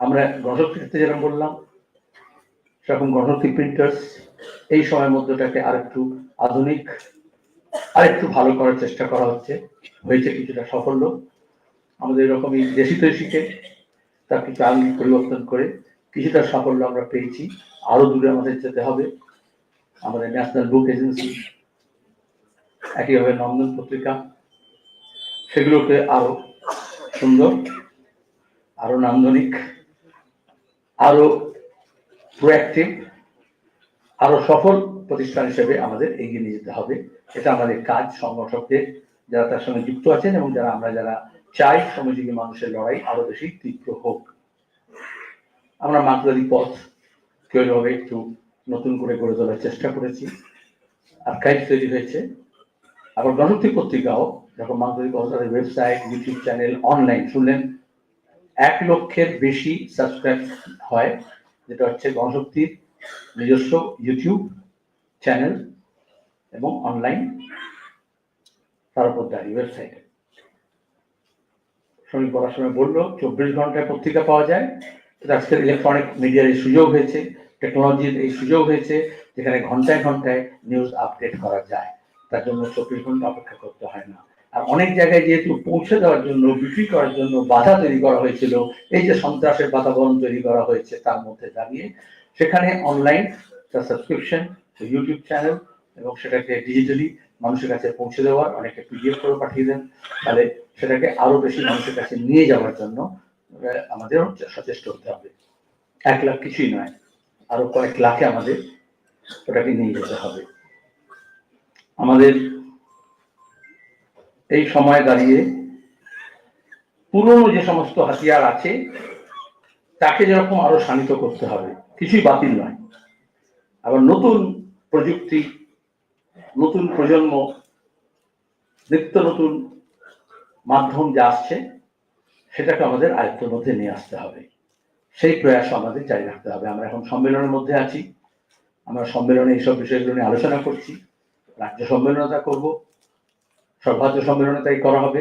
আমরা গণশক্তিতে যেরকম বললাম, সেরকম গণশক্তি প্রিন্টার্স এই সময়ের মধ্যেটাকে আরেকটু আধুনিক, আরেকটু ভালো করার চেষ্টা করা হচ্ছে। হয়েছে কিছুটা সাফল্য। আমাদের এরকমই দেশি তৈশিকে তার কিছু আঙ্গিক পরিবর্তন করে কিছুটা সাফল্য আমরা পেয়েছি। আরও দূরে আমাদের যেতে হবে। আমাদের ন্যাশনাল বুক এজেন্সি একইভাবে নন্দন পত্রিকা, সেগুলোকে আরও সুন্দর, আরও নান্দনিক আরও প্রোয়াক্টিভ আরও সফল প্রতিষ্ঠান হিসেবে আমাদের এগিয়ে নিয়ে যেতে হবে। এটা আমাদের কাজ, সংগঠকদের যারা তার সঙ্গে যুক্ত আছেন এবং যারা আমরা যারা চাই শ্রমজীবী মানুষের লড়াই আরও বেশি তীব্র হোক। আমরা মার্কবাদী পথ কেউভাবে একটু নতুন করে গড়ে তোলার চেষ্টা করেছি। আর আর্কাইভ তৈরি হয়েছে। আবার গণশক্তি পত্রিকাও, যখন মার্কবাদী পথ তাদের ওয়েবসাইট ইউটিউব চ্যানেল অনলাইন শুনলেন। এক লক্ষের বেশি সাবস্ক্রাইব হয়, যেটা হচ্ছে গণশক্তির নিজস্ব ইউটিউব চ্যানেল এবং অনলাইন তার উপর ওয়েবসাইটে শ্রমিক বলার সময় বলল, চব্বিশ ঘন্টায় পত্রিকা পাওয়া যায়। আজকের ইলেকট্রনিক মিডিয়ার এই সুযোগ হয়েছে টেকনোলজির এই সুযোগ হয়েছে, যেখানে ঘন্টায় ঘন্টায় নিউজ আপডেট করা যায়। তার জন্য চব্বিশ ঘণ্টা অপেক্ষা করতে হয় না। আর অনেক জায়গায় যেহেতু পৌঁছে দেওয়ার জন্য, বিক্রি করার জন্য বাধা তৈরি করা হয়েছিল, এই যে সন্ত্রাসের বাতাবরণ তৈরি করা হয়েছে তার মধ্যে দাঁড়িয়ে, সেখানে অনলাইন তার সাবস্ক্রিপশন ইউটিউব চ্যানেল এবং সেটাকে ডিজিটালি মানুষের কাছে পৌঁছে দেওয়ার, অনেকে পিডিএফ করে পাঠিয়ে দেন, তাহলে সেটাকে আরও বেশি মানুষের কাছে নিয়ে যাওয়ার জন্য আমাদের সচেষ্ট হতে হবে। এক লাখ কিছুই নয়, আরও কয়েক লাখে আমাদের ওটাকে নিয়ে যেতে হবে। আমাদের এই সময় দাঁড়িয়ে পুরনো যে সমস্ত হাতিয়ার আছে, তাকে যেরকম আরও শানিত করতে হবে, কিছুই বাতিল নয়। আবার নতুন প্রযুক্তি, নতুন প্রজন্ম, নিত্য নতুন মাধ্যম যা আসছে, সেটাকে আমাদের আয়ত্তের মধ্যে নিয়ে আসতে হবে। সেই প্রয়াস আমাদের জারি রাখতে হবে। আমরা এখন সম্মেলনের মধ্যে আছি। আমরা সম্মেলনে এইসব বিষয়গুলো নিয়ে আলোচনা করছি। রাজ্য সম্মেলনে তা করব। সর্বাজ্য সম্মেলনে তাই করা হবে।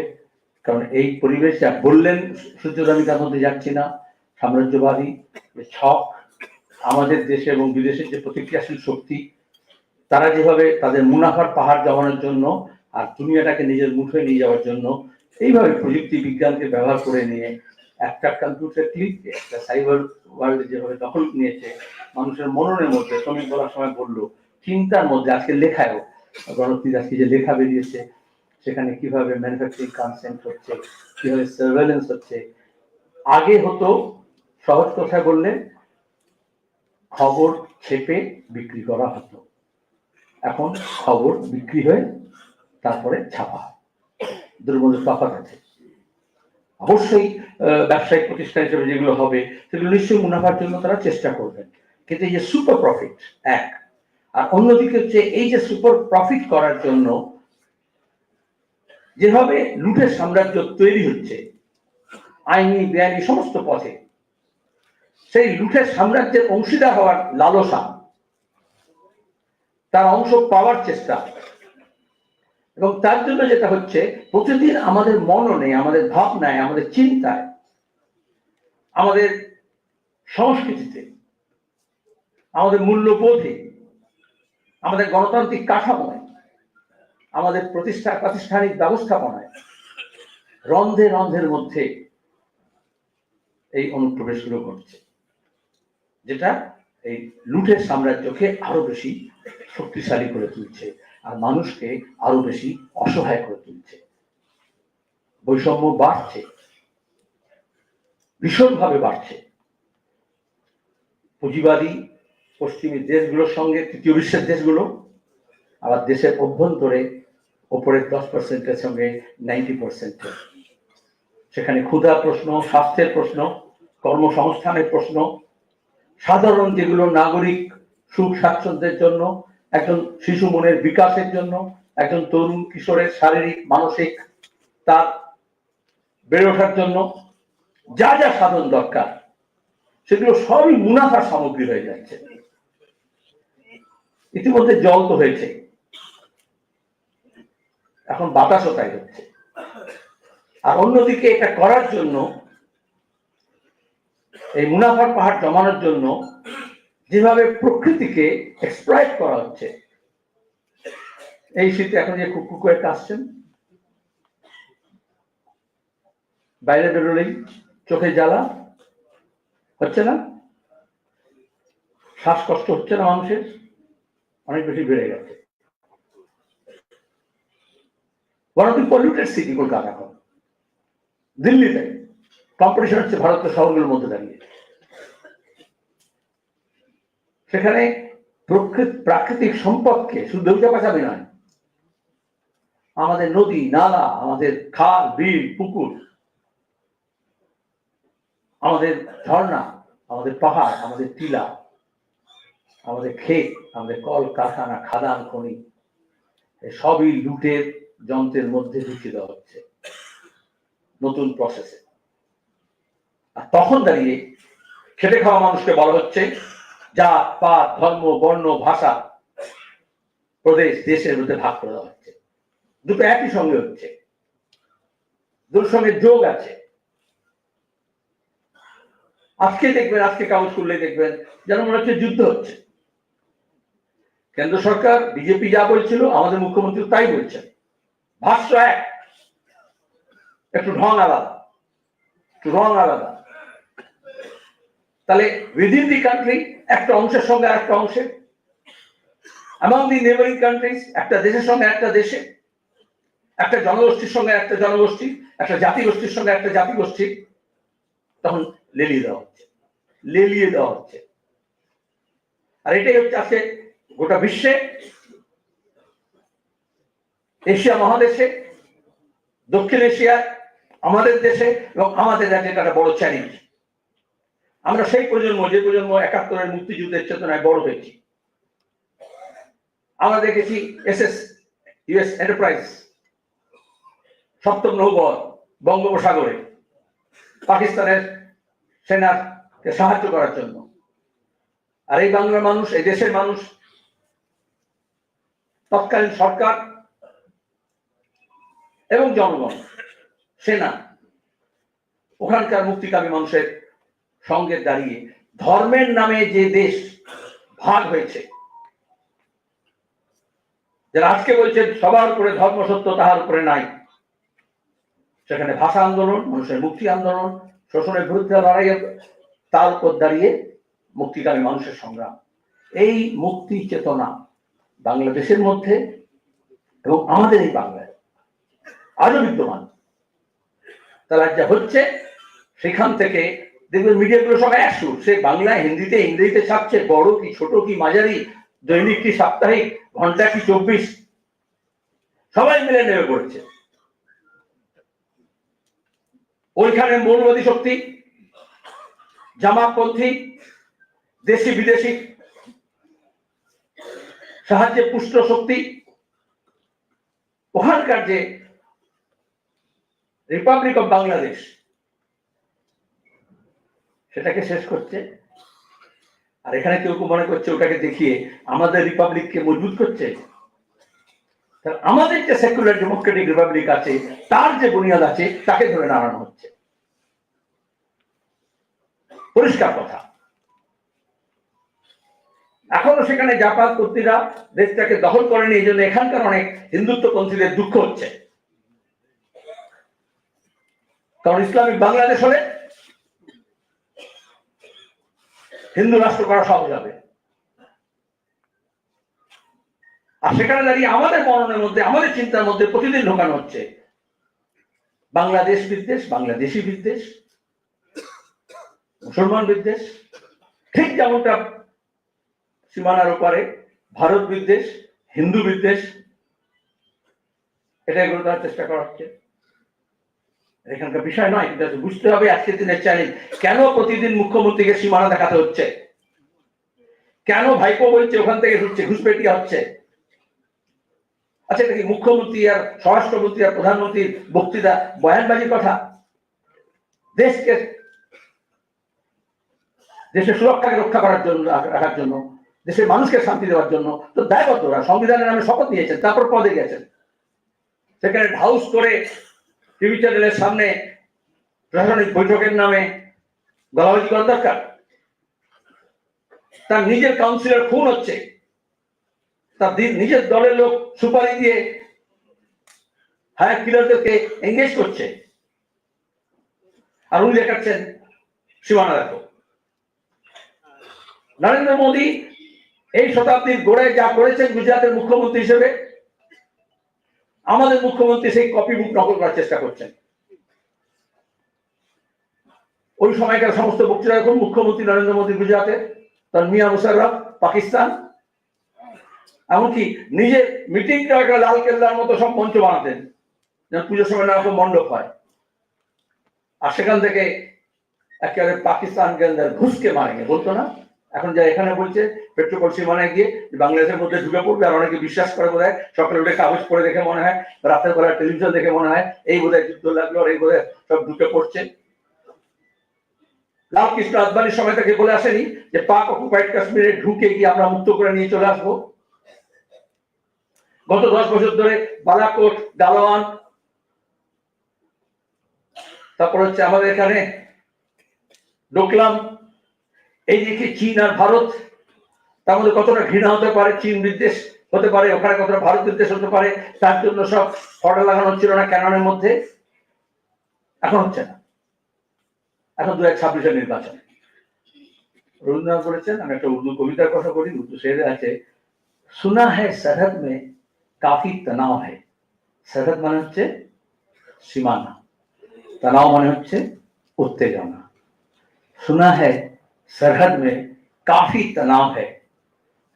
কারণ এই পরিবেশ, যা বললেন সূর্যদ আমি তার মধ্যে যাচ্ছি না। সাম্রাজ্যবাদী ছক, আমাদের দেশে এবং বিদেশের যে প্রতিক্রিয়াশীল শক্তি, তারা যেভাবে তাদের মুনাফার পাহাড় জমানোর জন্য আর দুনিয়াটাকে নিজের মুঠোয় নিয়ে যাওয়ার জন্য, এইভাবে প্রযুক্তি বিজ্ঞানকে ব্যবহার করে নিয়ে একটা কম্পিউটার ক্লিক একটা সাইবার ওয়ার্ল্ড যেভাবে দখল নিয়েছে, মানুষের মননের মধ্যে, শ্রমিক বলার সময় বলল, চিন্তার মধ্যে আজকে লেখায়ও গণতন্ত্রীর আজকে যে লেখা বেরিয়েছে সেখানে কীভাবে ম্যানুফ্যাকচারিং কনসেন্ট হচ্ছে, কীভাবে সার্ভেলেন্স হচ্ছে। আগে হতো, সহজ কথা বললে, খবর ছেপে বিক্রি করা হতো। এখন খবর বিক্রি হয়ে তারপরে ছাপা মধ্যে তফাৎ আছে। অবশ্যই ব্যবসায়িক প্রতিষ্ঠান হিসেবে যেগুলো হবে, সেগুলো নিশ্চয়ই মুনাফার জন্য তারা চেষ্টা করবেন। কিন্তু এই যে সুপার প্রফিট এক। আর অন্যদিকে হচ্ছে, এই যে সুপার প্রফিট করার জন্য যেভাবে লুটের সাম্রাজ্য তৈরি হচ্ছে, আইনি, বেআইনি সমস্ত পথে, সেই লুটের সাম্রাজ্যের অংশীদার হওয়ার লালসা, তার অংশ পাওয়ার চেষ্টা, এবং তার জন্য যেটা হচ্ছে, প্রতিদিন আমাদের মননে, আমাদের ভাবনায়, আমাদের চিন্তায়, আমাদের সংস্কৃতিতে, আমাদের মূল্যবোধে, আমাদের গণতান্ত্রিক কাঠামোয় আমাদের প্রতিষ্ঠা প্রাতিষ্ঠানিক ব্যবস্থাপনায় রন্ধে রন্ধের মধ্যে এই অনুপ্রবেশগুলো ঘটছে, যেটা এই লুটের সাম্রাজ্যকে আরও বেশি শক্তিশালী করে তুলছে আর মানুষকে আরও বেশি অসহায় করে তুলছে। বৈষম্য বাড়ছে, ভীষণভাবে বাড়ছে। পুঁজিবাদী পশ্চিমী দেশগুলোর সঙ্গে তৃতীয় বিশ্বের দেশগুলো আবার দেশের অভ্যন্তরে ওপরের দশ পার্সেন্টের সঙ্গে নাইনটি পার্সেন্ট সেখানে ক্ষুধা প্রশ্ন, স্বাস্থ্যের প্রশ্ন, কর্মসংস্থানের প্রশ্ন। সাধারণ যেগুলো নাগরিক সুখ স্বাচ্ছন্দ্যের জন্য, একজন শিশু মনের বিকাশের জন্য, একজন তরুণ কিশোরের শারীরিক, মানসিক, তার বেড়ে ওঠার জন্য যা যা সাধন দরকার, সেগুলো সবই মুনাফার সামগ্রী হয়ে যাচ্ছে। ইতিমধ্যে জল তো হয়েছে। এখন বাতাসও তাই হচ্ছে। আর অন্যদিকে এটা করার জন্য, এই মুনাফার পাহাড় জমানোর জন্য যেভাবে প্রকৃতিকে এক্সপ্লয়েট করা হচ্ছে, এই শীতে এখন যে কুকু একটা আসছেন বাইরে বেরোলেই চোখে জ্বালা, হচ্ছে না? শ্বাসকষ্ট হচ্ছে না মানুষের, অনেক বেশি বেড়ে গেছে। One of the polluted city Kolkata. এখন দিল্লিতে কম্পিটিশন হচ্ছে ভারতের শহরগুলোর মধ্যে দাঁড়িয়ে। সেখানে প্রকৃত প্রাকৃতিক সম্পদকে শুধু দেউচা পাচাবি নয় আমাদের নদী, নালা, আমাদের খাল, বিল, পুকুর, আমাদের ঝর্ণা, আমাদের পাহাড়, আমাদের টিলা, আমাদের ক্ষেত, আমাদের কল কারখানা খাদান, খনি সবই লুটের যন্ত্রের মধ্যে ঢুকিয়ে দেওয়া হচ্ছে। নতুন প্রসেসে আর তখন দাঁড়িয়ে খেটে খাওয়া মানুষকে বলা হচ্ছে, জাত, পাত, ধর্ম, বর্ণ, ভাষা প্রদেশ, দেশের মধ্যে ভাগ করে দেওয়া হচ্ছে। দুটো একই সঙ্গে হচ্ছে। দুটোর সঙ্গে যোগ আছে। আজকে দেখবেন, আজকে কাগজ খুললে দেখবেন যেন মনে হচ্ছে যুদ্ধ হচ্ছে। কেন্দ্র সরকার, বিজেপি যা বলছিল, আমাদের মুখ্যমন্ত্রী তাই বলছেন। ভাষ্য এক? একটু ঢং আলাদা। একটু রং আলাদা। তাহলে উইদিন দি কান্ট্রি একটা অংশের সঙ্গে একটা অংশে। অ্যামাং দি নেবারিং কান্ট্রিজ একটা দেশের সঙ্গে একটা দেশে। একটা জনগোষ্ঠীর সঙ্গে একটা জনগোষ্ঠী, একটা জাতিগোষ্ঠীর সঙ্গে একটা জাতিগোষ্ঠী। তখন লেলিয়ে দেওয়া হচ্ছে। লেলিয়ে দেওয়া হচ্ছে। আর এটাই হচ্ছে আজকে গোটা বিশ্বে এশিয়া মহাদেশে, দক্ষিণ এশিয়া, আমাদের দেশে এবং আমাদের রাজ্যে একটা বড় চ্যালেঞ্জ আমরা সেই প্রজন্ম, যে প্রজন্ম একাত্তরের মুক্তিযুদ্ধের চেতনায় বড় হয়েছি। আমরা দেখেছি এস এস ইউএস এন্টারপ্রাইজ সপ্তম নৌবহর বঙ্গোপসাগরে পাকিস্তানের সেনাকে সাহায্য করার জন্য। আর এই বাংলার মানুষ, এই দেশের মানুষ, তৎকালীন সরকার এবং জনগণ, সেনা, ওখানকার মুক্তিকামী মানুষের সঙ্গে দাঁড়িয়ে ধর্মের নামে যে দেশ ভাগ হয়েছে, যারা আজকে বলছেন সবার উপরে ধর্ম সত্য তাহার উপরে নাই, সেখানে ভাষা আন্দোলন, মানুষের মুক্তি আন্দোলন, শোষণের বিরুদ্ধে লড়াই, তার উপর দাঁড়িয়ে মুক্তিকামী মানুষের সংগ্রাম। এই মুক্তি চেতনা বাংলাদেশের মধ্যে এবং আমাদের এই বাংলায় আজও বিদ্যমান। তাহলে যা হচ্ছে, সেখান থেকে দেখবেন মিডিয়াগুলো সব এক সুর সে বাংলায় হিন্দিতে, ইংরেজিতে ছাপছে, বড় কি, ছোট কি, মাঝারি, দৈনিক কি, সাপ্তাহিক, ঘণ্টা কি, চব্বিশ। সবাই মিলে নেমে পড়ছে। ওইখানে মৌলবাদী শক্তি, জামাতপন্থী, দেশি বিদেশি, সাহায্যে পুষ্ট শক্তি, ওখানকার যে রিপাবলিক অফ বাংলাদেশ সেটাকে শেষ করছে। আর এখানে কেউ কেউ মনে করছে ওটাকে দেখিয়ে আমাদের রিপাবলিককে মজবুত করছে। আমাদের যে সেকুলার ডেমোক্রেটিক রিপাবলিক আছে, তার যে বুনিয়াদ আছে, তাকে ধরে নাড়ানো হচ্ছে। পরিষ্কার কথা। এখনও সেখানে জাপাত কর্তৃরা দেশটাকে দখল করেনি, এই জন্য এখানকার অনেক হিন্দুত্বপন্থীদের দুঃখ হচ্ছে। কারণ ইসলামিক বাংলাদেশ হলে হিন্দু রাষ্ট্র করা সহজ হবে। আর সেখানে দাঁড়িয়ে আমাদের মননের মধ্যে, আমাদের চিন্তার মধ্যে প্রতিদিন ঢোকানো হচ্ছে। বাংলাদেশ বিদ্বেষ, বাংলাদেশি বিদ্বেষ, মুসলমান বিদ্বেষ, ঠিক যেমনটা সীমানার ওপারে ভারত বিদ্বেষ, হিন্দু বিদ্বেষ, এটাই গড়ে দেওয়ার চেষ্টা করা হচ্ছে। এখানকার বিষয় নয়, কিন্তু বুঝতে হবে আজকের দিনের চ্যালেঞ্জ কেন প্রতিদিন মুখ্যমন্ত্রীকে সীমানা দেখাতে হচ্ছে? কেন ভাইপো বলছে ওখান থেকে ঢুকছে, ঘুষপেটিয়া হচ্ছে? আচ্ছা কি মুখ্যমন্ত্রী আর স্বরাষ্ট্রমন্ত্রী আর প্রধানমন্ত্রীর বক্তৃতা, বয়ানবাজির কথা? দেশকে, দেশের সুরক্ষাকে রক্ষা করার জন্য, রাখার জন্য, দেশের মানুষকে শান্তি দেওয়ার জন্য, তো দায়বদ্ধ ওরা সংবিধানের নামে শপথ নিয়েছেন, তারপর পদে গেছেন। সেখানে হাউস করে টিভি চ্যানেলের সামনে প্রশাসনিক বৈঠকের নামে গলাবাজি করার দরকার। তার নিজের কাউন্সিলর খুন হচ্ছে। তার নিজের দলের লোক সুপারি দিয়ে হায়ার কিলারদেরকে এঙ্গেজ করছে। আর উনি দেখাচ্ছেন সীমানা দেখো। নরেন্দ্র মোদী এই শতাব্দীর গোড়ায় যা করেছেন গুজরাটের মুখ্যমন্ত্রী হিসেবে আমাদের মুখ্যমন্ত্রী সেই কপি বুক নকল করার চেষ্টা করছেন। ওই সময়কার সমস্ত বক্তৃতা এখন মুখ্যমন্ত্রী নরেন্দ্র মোদী গুজরাটে, তার মিয়া মুশাররফ, পাকিস্তান, এমনকি নিজের মিটিংটা একটা লাল কেল্লার মতো সব মঞ্চ বানাতেন, যেন পুজোর সময় নানা রকম মণ্ডপ হয়। আর সেখান থেকে একেবারে পাকিস্তান আন্দার ঘুষকে মারেঙ্গে বলতো না? এখন যা এখানে বলছে পেট্রোপল সীমানায় গিয়ে বাংলাদেশের মধ্যে ঢুকে পড়বে আর অনেকে বিশ্বাস করে বোধ হয় সকালে উঠে কাগজ পড়ে দেখে মনে হয়, রাতের বেলা টেলিভিশন দেখে মনে হয় এই বোধ হয় যুদ্ধ লাগল আর এই বোধ সব ঢুকে পড়ছে। লাল কৃষ্ণ আদবানির সময় থেকে বলে আসেনি যে পাক অকুপাইড কাশ্মীরে ঢুকে গিয়ে আমরা মুক্ত করে নিয়ে চলে আসব। গত দশ বছর ধরে বালাকোট গালোয়ান তারপর হচ্ছে আমাদের এখানে ডোকলাম এই দিকে চীন আর ভারত, তার মধ্যে কতটা ঘৃণা হতে পারে? চীন নির্দেশ হতে পারে, ওখানে কতটা ভারত নির্দেশ হতে পারে? তার জন্য সব ফটা লাগানো হচ্ছিল না ক্যাননের মধ্যে। এখন হচ্ছে না। এখন দু হাজার ছাব্বিশের নির্বাচন। রবীন্দ্রনাথ বলেছেন, আমি একটা উর্দু কবিতার কথা বলি, উর্দু শেরে আছে, সুনা হ্যায় সরহদ মে কাফি তনাও হ্যায়। সরহদ মানে হচ্ছে সীমানা। তনাও মানে হচ্ছে উত্তেজনা। সুনা হ্যায় सरहद में काफी तनाव है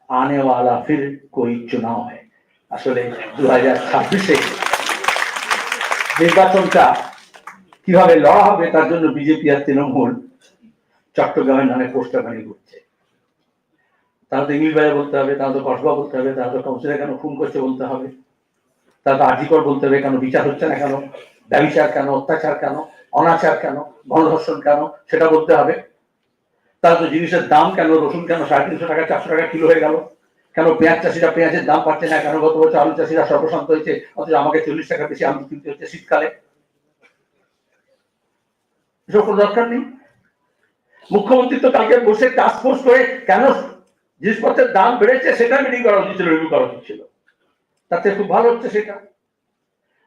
आने वाला फिर कोई चुनाव है আসলে দু হাজার ছাব্বিশে নির্বাচনটা কিভাবে লড়া হবে তার জন্য বিজেপি আর তৃণমূল চট্টগ্রামের নামে পোস্টার বানিয়ে করছে তারা তো ইংলিশ বাইরে বলতে হবে তারা তো কসবা বলতে হবে তারা তো কাউন্সিলর কেন খুন করছে বলতে হবে তারা তো আর্জিকর বলতে হবে কেন বিচার হচ্ছে না কেন ব্যবচার কেন অত্যাচার কেন অনাচার কেন গণধর্ষণ কেন সেটা বলতে হবে তারা তো জিনিসের দাম কেন? রসুন কেন? সাড়ে তিনশো টাকা, চারশো টাকা কিলো হয়ে গেল। কেন পেঁয়াজ চাষিরা পেঁয়াজের দাম পাচ্ছে না? কেন গত বছর আলু চাষিরা সর্বশান্ত হয়েছে? অথচ আমাকে চল্লিশ টাকা বেশি আলু কিনতে হচ্ছে শীতকালে। এসব কোনো দরকার নেই? মুখ্যমন্ত্রী তো কালকে বসে টাস্ক ফোর্স করে কেন জিনিসপত্রের দাম বেড়েছে সেটা মিটিং করা উচিত ছিল রিভিউ করা উচিত ছিল। তাতে খুব ভালো হচ্ছে সেটা।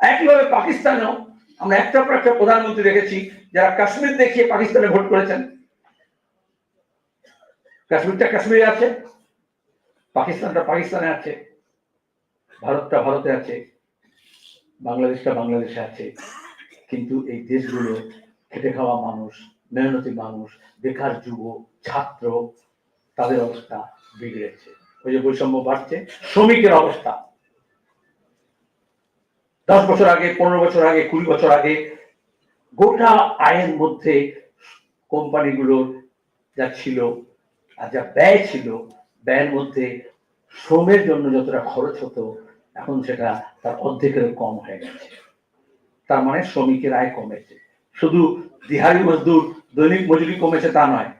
একইভাবে পাকিস্তানেও আমরা একটা পর একটা প্রধানমন্ত্রী দেখেছি, যারা কাশ্মীর দেখিয়ে পাকিস্তানে ভোট করেছেন। কাশ্মীরটা কাশ্মীরে আছে, পাকিস্তানটা পাকিস্তানে আছে, ভারতটা ভারতে আছে, বাংলাদেশটা বাংলাদেশে আছে। কিন্তু এই দেশগুলো খেটে খাওয়া মানুষ, মেহনতি মানুষ, বেকার যুব, ছাত্র, তাদের অবস্থা বিগড়েছে ওই যে বৈষম্য বাড়ছে, শ্রমিকের অবস্থা। দশ বছর আগে, পনেরো বছর আগে, কুড়ি বছর আগে গোটা আয়ের মধ্যে কোম্পানিগুলোর যা ছিল আর যা ব্যয় ছিল, ব্যয়ের মধ্যে শ্রমের জন্য যতটা খরচ হতো, এখন সেটা তার অর্ধেকের কম হয়ে গেছে। তার মানে শ্রমিকের আয় কমেছে। শুধু দিহারি মজদুর দৈনিক মজুরি কমেছে তা নয়,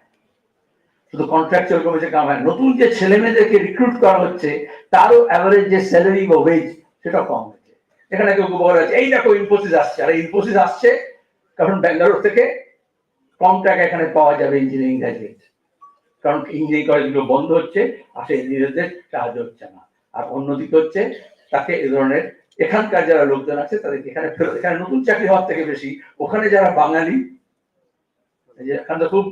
শুধু কন্ট্রাকচুয়াল কমেছে কাম হয় নতুন যে ছেলে মেয়েদেরকে রিক্রুট করা হচ্ছে, তারও অ্যাভারেজ যে স্যালারি বা ওয়েজ সেটা কম হচ্ছে এখানে কেউ বলা আছে, এই দেখো ইনফোসিস আসছে। আর ইনফোসিস আসছে কারণ ব্যাঙ্গালোর থেকে কম টাকা এখানে পাওয়া যাবে ইঞ্জিনিয়ারিং গ্রাজুয়েট কারণ ইঞ্জিনিয়ারিং কলেজগুলো বন্ধ হচ্ছে, আর সেই ইঞ্জিনিয়ারদের সাহায্য হচ্ছে না। আর অন্যদিকে হচ্ছে, তাকে এ ধরনের এখানকার যারা লোকজন আছে তাদের এখানে ফেরত এখানে নতুন চাকরি হওয়ার থেকে বেশি ওখানে যারা বাঙালি এখানে খুব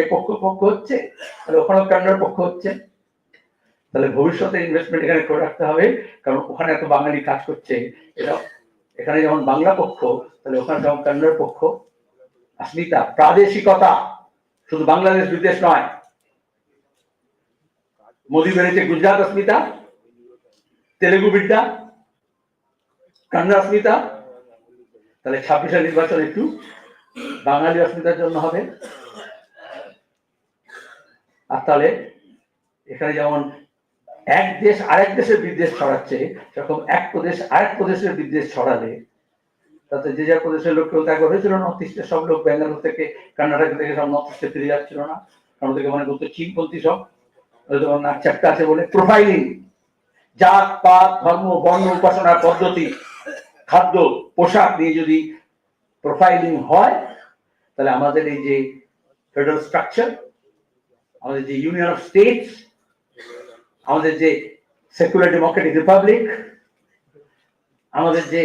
এ পক্ষ পক্ষ হচ্ছে, তাহলে ওখানেও কান্নার পক্ষ হচ্ছে। তাহলে ভবিষ্যতে ইনভেস্টমেন্ট এখানে করে রাখতে হবে, কারণ ওখানে এত বাঙালি কাজ করছে, এটা এখানে যেমন বাংলা পক্ষ, তাহলে ওখানে যেমন কান্নার পক্ষ। আসমিতা প্রাদেশিকতা, শুধু বাংলাদেশ, বিদেশ নয়। મોદી বেড়েছে গুজরাট অস্মিতা তেলেগু বিদ্যা কান্না অস্মিতা তাহলে ছাব্বিশের নির্বাচন একটু বাঙালি অস্মিতার জন্য হবে। আর তাহলে এখানে যেমন এক দেশ আরেক দেশের বিদ্বেষ ছড়াচ্ছে, সেরকম এক প্রদেশ আরেক প্রদেশের বিদ্বেষ ছড়ালে তাতে যে যার প্রদেশের লোক ত্যাগ হয়েছিল নর্থ ইস্টের সব লোক বেঙ্গালুরু থেকে, কর্ণাটক থেকে সব নর্থ ইস্টে ফিরে যাচ্ছিল না, কারণ ওদেরকে মনে করতো চিনপন্থী সব। চাপটা আছে বলে প্রোফাইলিং জাত, পাত, ধর্ম, বর্ণ উপাসনার পদ্ধতি, খাদ্য, পোশাক নিয়ে যদি প্রোফাইলিং হয়, তাহলে আমাদের এই যে ফেডারেল স্ট্রাকচার আমাদের যে ইউনিয়ন অফ স্টেটস আমাদের যে সেকুলার ডেমোক্রেটিক রিপাবলিক আমাদের যে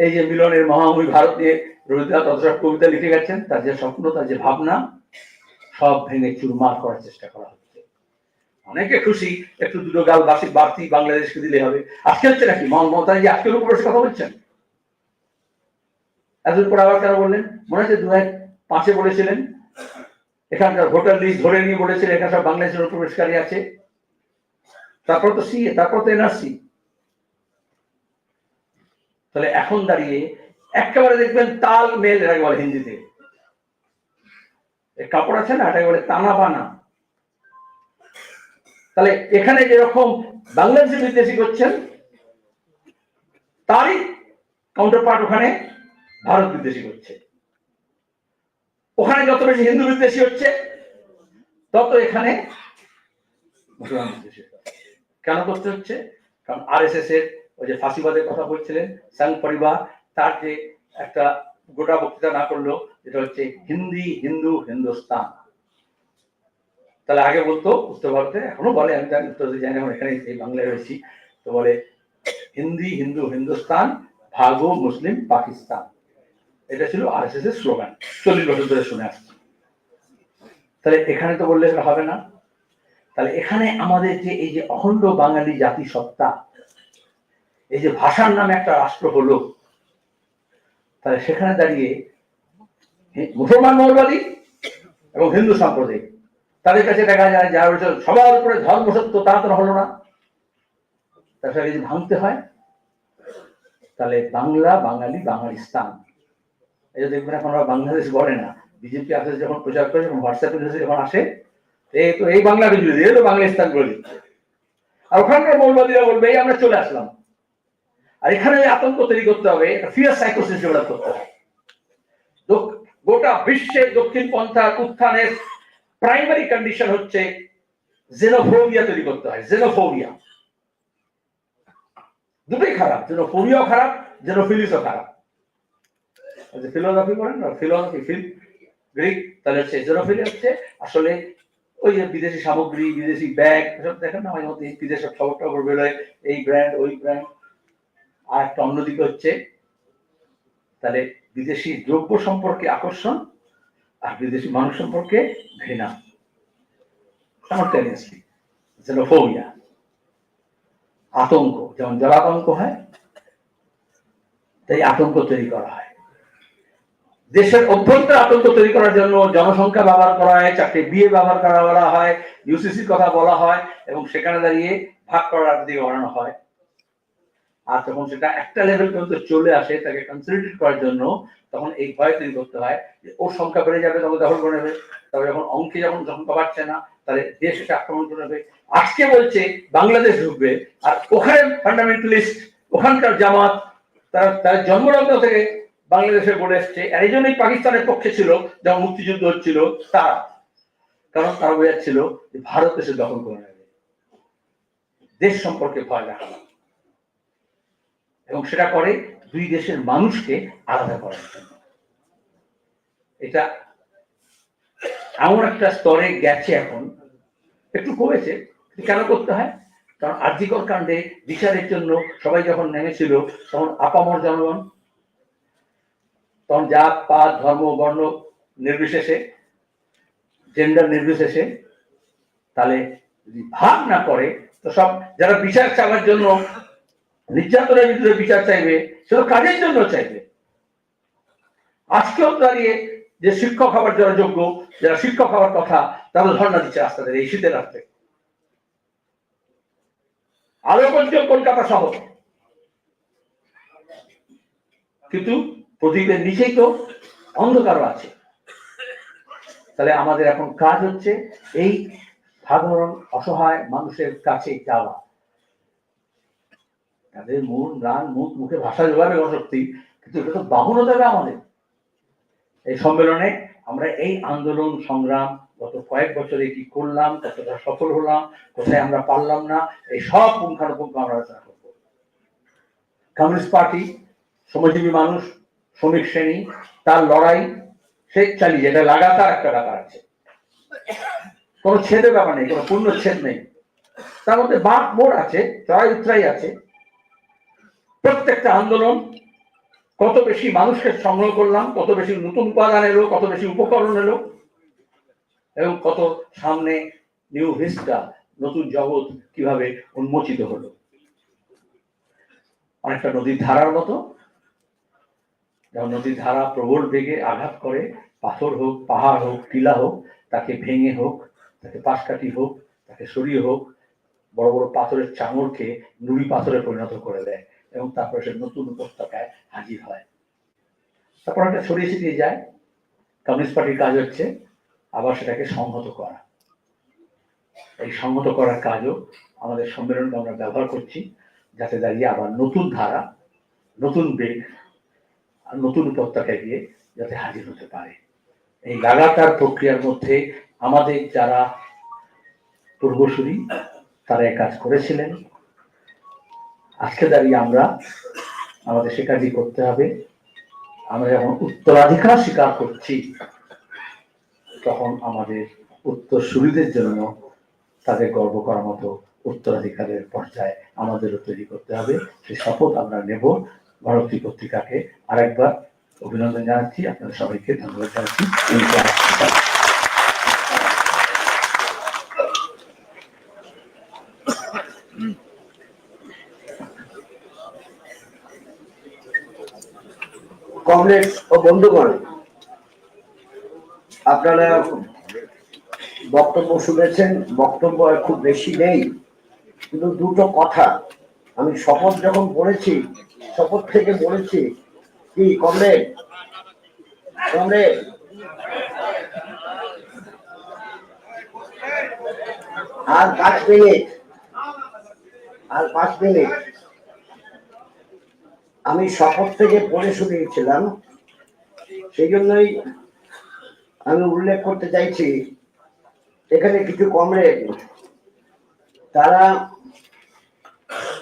এই যে মিলনের মহামূল ভারত নিয়ে রবীন্দ্রনাথ অতসব কবিতা লিখে গেছেন, তার যে স্বপ্ন, তার যে ভাবনা সব ভেঙে চুরমার করার চেষ্টা করা হচ্ছে। অনেকে খুশি, একটু দুটো গাল বাসি বাড়তি বাংলাদেশকে দিলে হবে। আজকে হচ্ছে নাকি মোহাম্মদ মমতাজি আজকের উপর কথা বলছেন? এতদিন পর আবার কেন বললেন? মনে হচ্ছে দু পাঁচে বলেছিলেন। এখানকার ভোটার লিস্ট ধরে নিয়ে বলেছিলেন এখানে সব বাংলাদেশের প্রবেশকারী আছে। তারপর তো সি, তারপর তো এনআরসি। তাহলে এখন দাঁড়িয়ে একেবারে দেখবেন তাল মেল, এটাকে বলে হিন্দিতে। কাপড় আছে না, এটাকে বলে টানা বানা তাহলে এখানে যেরকম বাংলাদেশি বিদেশি করছেন, তারই কাউন্টার পার্ট ওখানে ভারত বিদ্বেষী করছে। ওখানে যত বেশি হিন্দু বিদ্বেষী হচ্ছে, তত এখানে মুসলমান। কেন করতে হচ্ছে? কারণ আর এস এস এর ওই যে ফাঁসিবাদের কথা বলছিলেন সাং পরিবার তার যে একটা গোটা বক্তৃতা না করলেও যেটা হচ্ছে হিন্দি, হিন্দু, হিন্দুস্তান। তাহলে আগে বলতো উত্তর ভারতে এখনও বলে, আমি জানি উত্তর জানি এখানে এই বাংলায় রয়েছি। তো বলে হিন্দি, হিন্দু, হিন্দুস্তান, ভাগো, মুসলিম, পাকিস্তান। এটা ছিল আর এস এস এর স্লোগান চল্লিশ বছর ধরে শুনে আসছি। তাহলে এখানে তো বললে সেটা হবে না। তাহলে এখানে আমাদের যে এই যে অখণ্ড বাঙালি জাতি সত্তা এই যে ভাষার নামে একটা রাষ্ট্র হলো তাহলে সেখানে দাঁড়িয়ে মুসলমান মৌলবাদী এবং হিন্দু সাম্প্রদায়িক, তাদের কাছে দেখা যায় যার হচ্ছে সবার উপরে ধর্ম সত্য তা তো হলো না। তার সাথে যদি ভাঙতে হয়, তাহলে বাংলা, বাঙালি বাঙালিস্তান এই দেখবেন এখন ওরা বাংলাদেশ বলে না। বিজেপি আসে যখন প্রচার করে, যখন হোয়াটসঅ্যাপে যখন আসে এই তো এই বাংলা বিজুলি এই তো বাংলাস্তান বলে আর ওখানকার মৌলবাদীরা বলবে, এই আমরা চলে আসলাম। আর এখানে আতঙ্ক তৈরি করতে হবে ফিয়ার সাইকোসিস ডেভেলপ করতে হবে। গোটা বিশ্বের দক্ষিণ পন্থার উত্থানের প্রাইমারি কন্ডিশন হচ্ছে জেনোফোবিয়া তৈরি করতে হয় জেনোফোবিয়া দুটোই খারাপ জেনোফোবিয়াও খারাপ জেনোফিলিসও খারাপ। ফিলোসফি করেন না? ফিলোসফি ফিল গ্রিক তাহলে হচ্ছে জেনোফিলি হচ্ছে আসলে ওই যে বিদেশি সামগ্রী, বিদেশি ব্যাগ, এসব দেখেন না মাঝে মধ্যে বিদেশের খবর টবর বেরোয়, এই ব্র্যান্ড ওই ব্র্যান্ড আর একটা অন্যদিকে হচ্ছে, তাহলে বিদেশি দ্রব্য সম্পর্কে আকর্ষণ আর বিদেশি মানুষ সম্পর্কে ঘৃণা। জেনোফোবিয়া আতঙ্ক, যেমন জলাতঙ্ক হয়, তাই আতঙ্ক তৈরি করা হয়। দেশের অভ্যন্তরে আতঙ্ক তৈরি করার জন্য জনসংখ্যা ব্যবহার করা হয় চারটে বিয়ে ব্যবহার করা বলা হয় ইউসিসির কথা বলা হয়, এবং সেখানে দাঁড়িয়ে ভাগ করার দিকে বাড়ানো হয়। আর যখন সেটা একটা লেভেল পর্যন্ত চলে আসে, তাকে কনসিডারেট করার জন্য, তখন এই ভয় তৈরি করতে হয় যে ওর সংখ্যা বেড়ে যাবে, তখন দখল করে নেবে। তবে যখন অঙ্কে যখন সংখ্যা বাড়ছে না, তাহলে দেশ এটা আক্রমণ করে নেবে। আজকে বলছে বাংলাদেশ ঢুকবে, আর ওখানে ফান্ডামেন্টালিস্ট ওখানকার জামাত, তারা, তার জন্মলগ্ন থেকে বাংলাদেশে বলে এসছে। আর এই জন্যই পাকিস্তানের পক্ষে ছিল, যখন মুক্তিযুদ্ধ হচ্ছিল, তারা, কারণ তারা বোঝাচ্ছিল যে ভারত এসে দখল করে নেবে। দেশ সম্পর্কে ভয় দেখানো। এবং সেটা করে দুই দেশের মানুষকে আলাদা করার জন্য। এটা এমন একটা স্তরে গেছে এখন। একটু কমেছে কেন করতে হয়? কারণ আর্যিকর কাণ্ডে বিচারের জন্য সবাই যখন নেমেছিল, তখন আপামর জনগণ, তখন জাত, পাত, ধর্ম, বর্ণ নির্বিশেষে জেন্ডার নির্বিশেষে, তাহলে যদি ভাগ না করে, তো সব যারা বিচার চাওয়ার জন্য নির্যাতনের বিরুদ্ধে বিচার চাইবে সেটা কাজের জন্য চাইবে। আজকেও দাঁড়িয়ে যে শিক্ষক হওয়ার যারা যোগ্য, যারা শিক্ষক হওয়ার কথা তারা ধর্ণা দিচ্ছে রাস্তাতে, এই শীতের রাত্রে। আলোকঞ্চল কলকাতা শহর। কিন্তু প্রদীপের নিচেই তো অন্ধকারও আছে। তাহলে আমাদের এখন কাজ হচ্ছে এই সাধারণ অসহায় মানুষের কাছে যাওয়া। তাদের মন, প্রাণ, মুখ, মুখে ভাষা যোগাবে অশক্তি কিন্তু এটা তো বাহনও দেবে আমাদের। এই সম্মেলনে আমরা এই আন্দোলন সংগ্রাম গত কয়েক বছরে কি করলাম, কতটা সফল হলাম, কোথায় আমরা পারলাম না, এই সব পুঙ্খানুপুঙ্খ আমরা আলোচনা করব। কমিউনিস্ট পার্টি, শ্রমজীবী মানুষ, শ্রমিক শ্রেণি, তার লড়াই, সে চালিয়ে, এটা লাগাতার একটা ব্যাপার আছে। কোনো ছেদের ব্যাপার নেই, কোনো পূর্ণ ছেদ নেই। তার মধ্যে বাঁক মোড় আছে চড়াই উতরাই আছে। প্রত্যেকটা আন্দোলন কত বেশি মানুষকে সংগ্রহ করলাম, কত বেশি নতুন উপাদান এলো, কত বেশি উপকরণ এলো, এবং কত সামনে নিউ ভিস্টা নতুন জগৎ কীভাবে উন্মোচিত হলো। অনেকটা নদীর ধারার মতো। নদীর ধারা প্রবল বেগে আঘাত করে, পাথর হোক, পাহাড় হোক, টিলা হোক, তাকে ভেঙে হোক, তাকে পাশ পাশকাঠি হোক, তাকে সরিয়ে হোক, বড় বড় পাথরের চাঙড়কে নুড়ি পাথরে পরিণত করে দেয়। এবং তারপরে সে নতুন উপত্যকায় হাজির হয়। তারপর একটা ছড়িয়ে ছিটিয়ে যায়, কমিউনিস্ট পার্টির কাজ হচ্ছে আবার সেটাকে সংহত করা। এই সংহত করার কাজও আমাদের সম্মেলনকে আমরা ব্যবহার করছি, যাতে দাঁড়িয়ে আবার নতুন ধারা, নতুন বেগ নতুন উপত্যকায় গিয়ে যাতে হাজির হতে পারে। এই লাগাতার প্রক্রিয়ার মধ্যে আমাদের যারা পূর্বসূরি, তারা কাজ করেছিলেন। আজকে দাঁড়িয়ে আমরা আমাদের সে করতে হবে। আমরা যখন উত্তরাধিকার স্বীকার করছি, তখন আমাদের উত্তরসূরিদের জন্য তাদের গর্ব করার মতো উত্তরাধিকারের পর্যায়ে আমাদেরও তৈরি করতে হবে। সেই শপথ আমরা নেব। ভারতী পত্রিকাকে আরেকবার অভিনন্দন জানাচ্ছি। আপনাদের সবাইকে ধন্যবাদ জানাচ্ছি। কমরেড ও বন্ধুগণ, আপনারা বক্তব্য শুনেছেন, বক্তব্য খুব বেশি নেই, কিন্তু দুটো কথা আমি শপথ যখন পড়েছি, শপথ থেকে বলেছি কি কমরেড কমরেড আর পাঁচ মিনিট, আর পাঁচ মিনিট। আমি শপথ থেকে পড়ে শুনিয়েছিলাম সেই জন্যই আমি উল্লেখ করতে চাইছি, এখানে কিছু কমরেড, তারা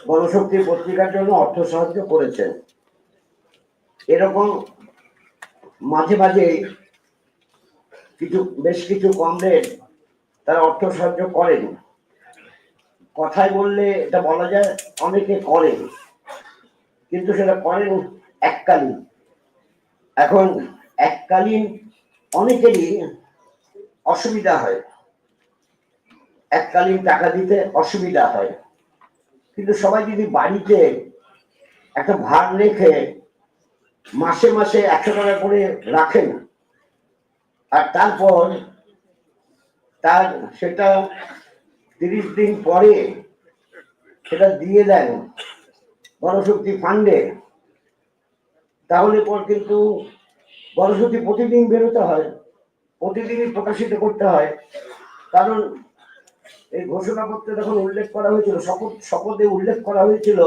গণশক্তি পত্রিকার জন্য অর্থ সাহায্য করেছেন। এরকম মাঝে মাঝে কিছু, বেশ কিছু কমরেড তারা অর্থ সাহায্য করেন। কথায় বললে এটা বলা যায়, অনেকে করেন। কিন্তু সেটা করেন এককালীন। এখন এককালীন অনেকেরই অসুবিধা হয়। এককালীন টাকা দিতে অসুবিধা হয়। কিন্তু সবাই যদি বাড়িতে একটা ভার রেখে মাসে মাসে একশো টাকা করে রাখেন, আর তারপর তার সেটা তিরিশ দিন পরে সেটা দিয়ে দেন গণশক্তি ফান্ডে তাহলে পর কিন্তু গণশক্তি প্রতিদিন বেরোতে হয়, প্রতিদিনই প্রকাশিত করতে হয়। কারণ এই ঘোষণাপত্রে যখন উল্লেখ করা হয়েছিল, শপথ, শপথে উল্লেখ করা হয়েছিল,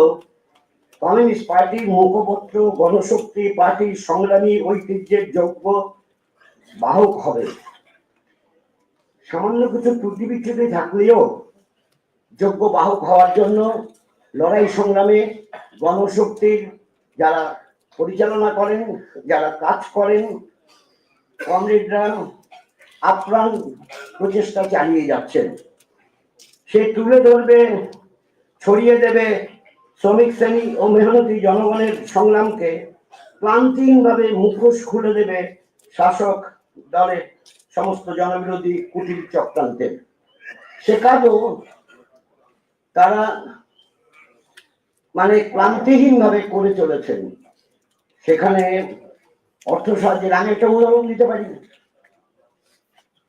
কমিউনিস্ট পার্টির মুখপত্র গণশক্তি পার্টির সংগ্রামী, ঐতিহ্যের যোগ্য বাহক হবে। সামান্য কিছু ত্রুটি বিচ্ছুতি থাকলেও যোগ্য বাহক হওয়ার জন্য লড়াই সংগ্রামে গণশক্তির যারা পরিচালনা করেন, যারা কাজ করেন কমরেডরা আপ্রাণ প্রচেষ্টা চালিয়ে যাচ্ছেন। সে তুলে ধরবে, ছড়িয়ে দেবে শ্রমিক শ্রেণি ও মেহনতি জনগণের সংগ্রামকে, ক্লান্তিহীনভাবে মুখোশ খুলে দেবে শাসক দলের সমস্ত জনবিরোধী কুটির চক্রান্তের। সে কাজও তারা মানে ক্লান্তিহীন ভাবে করে চলেছেন। সেখানে অর্থ সাহায্যের, আমি একটা উদাহরণ দিতে পারি।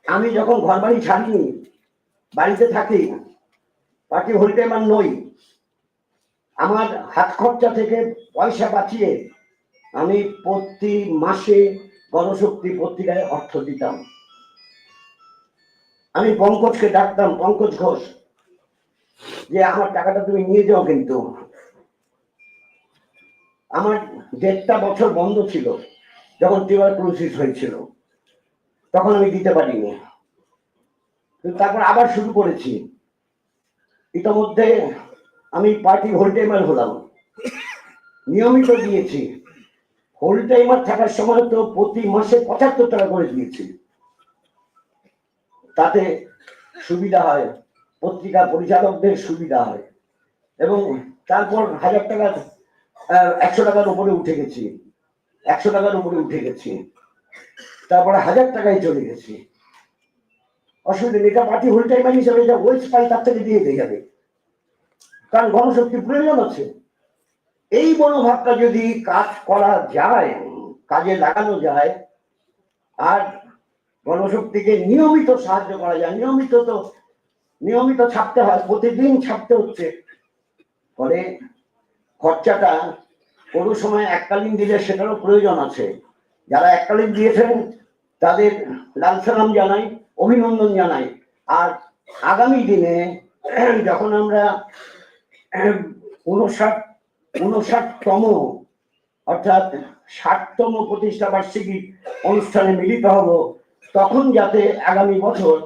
আমি যখন ঘর বাড়ি ছাড়িনি, বাড়িতে থাকি পার্টি হোলটেমার নই, আমার হাত খরচা থেকে পয়সা বাঁচিয়ে আমি প্রতি মাসে গণশক্তি পত্রিকায় অর্থ দিতাম। আমি পঙ্কজকে ডাকতাম, পঙ্কজ ঘোষ, যে আমার টাকাটা তুমি নিয়ে যাও কিন্তু। আমার দেড়টা বছর বন্ধ ছিল, যখন টিউবারক্লোসিস হয়েছিল। তখন আমি দিতে পারিনি। তারপর আবার শুরু করেছি। ইতোমধ্যে আমি পার্টি হোল্ডেমার হলাম। নিয়মিত দিয়েছি। হোল টাইমার থাকার সময় তো প্রতি মাসে পঁচাত্তর টাকা করে দিয়েছি। তাতে সুবিধা হয় পত্রিকা পরিচালকদের সুবিধা হয় এবং তারপর হাজার টাকা একশো টাকার উপরে উঠে গেছি। একশো টাকার উপরে উঠে গেছি। তারপরে হাজার টাকায় চলে গেছি। অসুবিধা নেই, এটা পার্টি হোল টাইমার হিসাবে যা ওয়েস্ট পাই তার থেকে দিয়ে দিয়ে যাবে কারণ গণশক্তি প্রয়োজন আছে। এই মনোভাবটা যদি কাজ করা যায়, কাজে লাগানো যায়, আর গণশক্তিকে নিয়মিত সাহায্য করা যায়, নিয়মিত তো, নিয়মিত ছাপতে হয়, প্রতিদিন ছাপতে হচ্ছে। ফলে খরচাটা কোনো সময় এককালীন দিলে সেটারও প্রয়োজন আছে। যারা এককালীন দিয়েছেন, তাদের লাল সালাম জানাই, অভিনন্দন জানাই। আর আগামী দিনে যখন আমরা উনষাট উনষাটতম অর্থাৎ ষাটতম প্রতিষ্ঠা বার্ষিকী অনুষ্ঠানে মিলিত হব, তখন যাতে আগামী বছর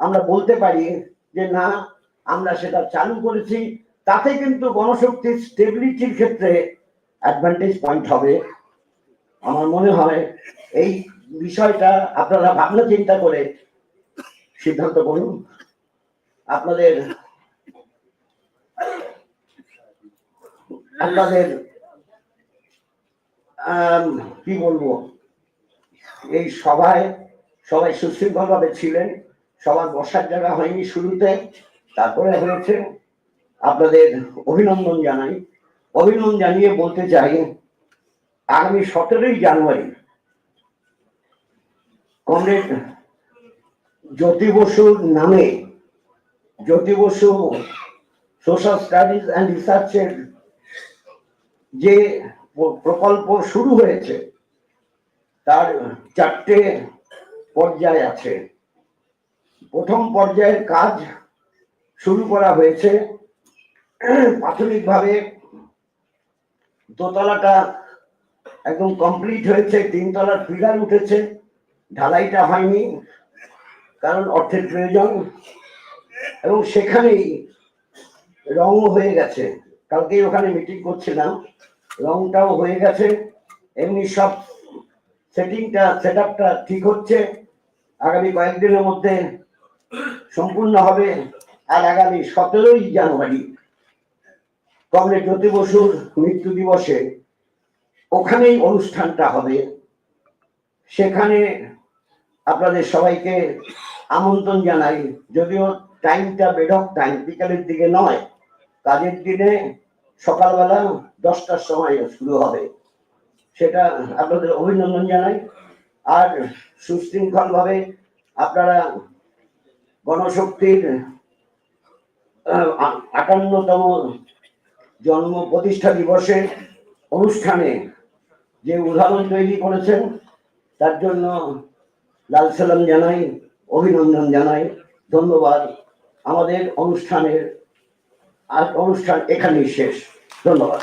আমরা বলতে পারি যে, না, আমরা সেটা চালু করেছি তাতে কিন্তু গণশক্তির স্টেবিলিটির ক্ষেত্রে অ্যাডভান্টেজ পয়েন্ট হবে। আমার মনে হয় এই বিষয়টা আপনারা ভাবনা চিন্তা করে সিদ্ধান্ত করুন। আপনাদের আপনাদের কি বলব? এই সভায় সবাই সুশৃঙ্খল ভাবে ছিলেন। সবার বসার জায়গা হয়নি শুরুতে, তারপরে হয়েছে। আপনাদের অভিনন্দন জানাই। অভিনন্দন জানিয়ে বলতে চাই, আগামী সতেরোই জানুয়ারি কমরেড জ্যোতি বসুর নামে Jyoti Basu social studies and রিসার্চের যে প্রকল্প শুরু হয়েছে, তার চারটে পর্যায় আছে। প্রথম পর্যায়ের কাজ শুরু করা হয়েছে প্রাথমিকভাবে দোতলাটা একদম কমপ্লিট হয়েছে, তিনতলার পিলার উঠেছে, ঢালাইটা হয়নি, কারণ অর্থের প্রয়োজন। এবং সেখানেই রঙও হয়ে গেছে। কালকে ওখানে মিটিং করছিলাম, রংটাও হয়ে গেছে। এমনি সব সেটিংটা সেট আপটা ঠিক হচ্ছে। আগামী কয়েকদিনের মধ্যে সম্পূর্ণ হবে। আর আগামী সতেরোই জানুয়ারি কমরেড জ্যোতি বসুর মৃত্যু দিবসে ওখানেই অনুষ্ঠানটা হবে। সেখানে আপনাদের সবাইকে আমন্ত্রণ জানাই। যদিও টাইমটা বেডক টাইম বিকালের দিকে নয়, কাজের দিনে সকালবেলা দশটার সময় শুরু হবে। সেটা আপনাদের অভিনন্দন জানাই। আর সুশৃঙ্খল ভাবে আপনারা গণশক্তির আটান্নতম জন্ম প্রতিষ্ঠা দিবসের অনুষ্ঠানে যে উদাহরণ তৈরি করেছেন, তার জন্য লাল সালাম জানাই, অভিনন্দন জানাই, ধন্যবাদ। আমাদের অনুষ্ঠানের আর অনুষ্ঠান এখানেই শেষ। ধন্যবাদ।